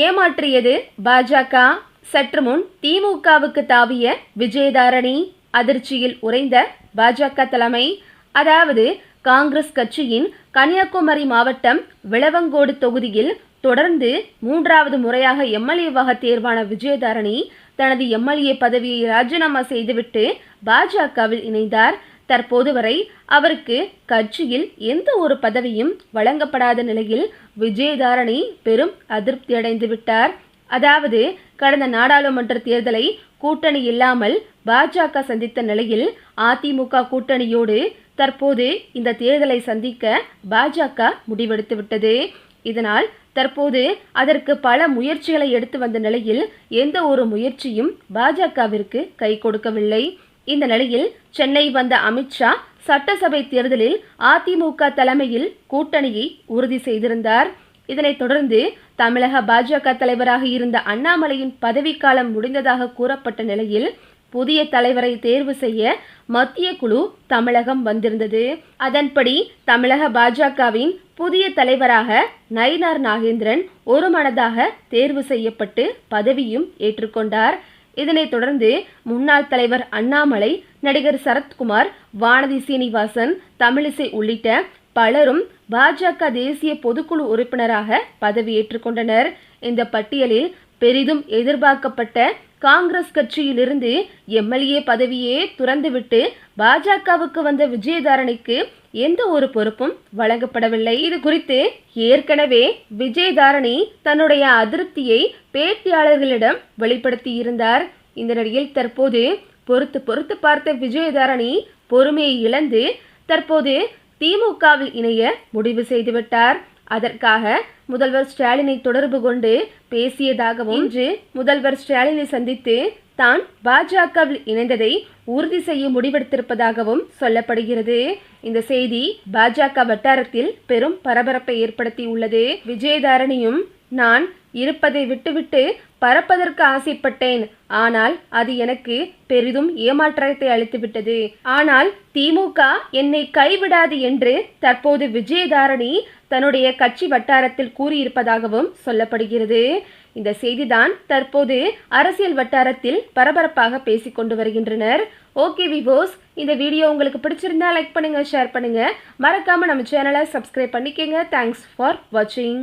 ஏமாற்றியது பாஜக. சற்று முன் திமுகவுக்கு தாவிய விஜயதாரணி அதிர்ச்சியில் உறைந்த பாஜக தலைமை. அதாவது காங்கிரஸ் கட்சியின் கன்னியாகுமரி மாவட்டம் விளவங்கோடு தொகுதியில் தொடர்ந்து மூன்றாவது முறையாக எம்எல்ஏவாக தேர்வான விஜயதாரணி தனது எம்எல்ஏ பதவியை ராஜினாமா செய்துவிட்டு பாஜகவில் இணைந்தார். தற்போது வரை அவருக்கு கட்சியில் எந்த ஒரு பதவியும் வழங்கப்படாத நிலையில் விஜயதாரணி பெரும் அதிருப்தி அடைந்து விட்டார். அதாவது கடந்த நாடாளுமன்ற தேர்தலை கூட்டணி இல்லாமல் பாஜக சந்தித்த நிலையில் அதிமுக கூட்டணியோடு தற்போது இந்த தேர்தலை சந்திக்க பாஜக முடிவெடுத்து விட்டது. இதனால் தற்போது அதற்கு பல முயற்சிகளை எடுத்து வந்த நிலையில் எந்த ஒரு முயற்சியும் பாஜகவிற்கு கை கொடுக்கவில்லை. இந்த நிலையில் சென்னை வந்த அமித்ஷா சட்டசபை தேர்தலில் அதிமுக தலைமையில் கூட்டணியை உறுதி செய்திருந்தார். இதனைத் தொடர்ந்து தமிழக பாஜக தலைவராக இருந்த அண்ணாமலையின் பதவிக்காலம் முடிந்ததாக கூறப்பட்ட நிலையில் புதிய தலைவரை தேர்வு செய்ய மத்திய குழு தமிழகம் வந்திருந்தது. அதன்படி தமிழக பாஜகவின் புதிய தலைவராக நயினார் நாகேந்திரன் ஒருமனதாக தேர்வு செய்யப்பட்டு பதவியும் ஏற்றுக்கொண்டார். இதனைத் தொடர்ந்து முன்னாள் தலைவர் அண்ணாமலை நடிகர் சரத்குமார் வானதி சீனிவாசன் தமிழிசை உள்ளிட்ட பலரும் பாஜக தேசிய பொதுக்குழு உறுப்பினராக பதவியேற்றுக் கொண்டனர். இந்த பட்டியலில் பெரிதும் எதிர்பார்க்கப்பட்ட காங்கிரஸ் கட்சியிலிருந்து எம்எல்ஏ பதவியே துறந்துவிட்டு பாஜகவுக்கு வந்த விஜயதாரணிக்கு எந்த ஒரு பொறுப்பும் வழங்கப்படவில்லை. இது குறித்து ஏற்கனவே விஜயதாரணி தன்னுடைய அதிருப்தியை பேட்டியாளர்களிடம் வெளிப்படுத்தியிருந்தார். இந்த நிலையில் தற்போது பொறுத்து பொறுத்து பார்த்த விஜயதாரணி பொறுமையை இழந்து தற்போது திமுகவில் இணைய முடிவு செய்துவிட்டார். அதற்காக முதல்வர் ஸ்டாலினை தொடர்பு கொண்டு பேசியதாகவும் இன்று முதல்வர் ஸ்டாலினை சந்தித்து தான் பாஜகவில் இணைந்ததை உறுதி செய்ய முடிவெடுத்திருப்பதாகவும் சொல்லப்படுகிறது. இந்த செய்தி பாஜக வட்டாரத்தில் பெரும் பரபரப்பை ஏற்படுத்தி உள்ளது விஜயதாரணியும் நான் இருப்பதை விட்டுவிட்டு பறப்பதற்கு ஆசைப்பட்டேன். ஆனால் அது எனக்கு பெரிதும் ஏமாற்றத்தை அளித்துவிட்டது. ஆனால் திமுக என்னை கைவிடாது என்று தற்போது விஜயதாரணி தன்னுடைய கட்சி வட்டாரத்தில் கூறியிருப்பதாகவும் சொல்லப்படுகிறது. இந்த செய்திதான் தற்போது அரசியல் வட்டாரத்தில் பரபரப்பாக பேசிக் கொண்டு வருகின்றனர். ஓகே விவோஸ் இந்த வீடியோ உங்களுக்கு பிடிச்சிருந்தா லைக் பண்ணுங்க ஷேர் பண்ணுங்க. மறக்காம நம்ம சேனலை சப்ஸ்கிரைப் பண்ணிக்கங்க. தேங்க்ஸ் ஃபார் வாட்சிங்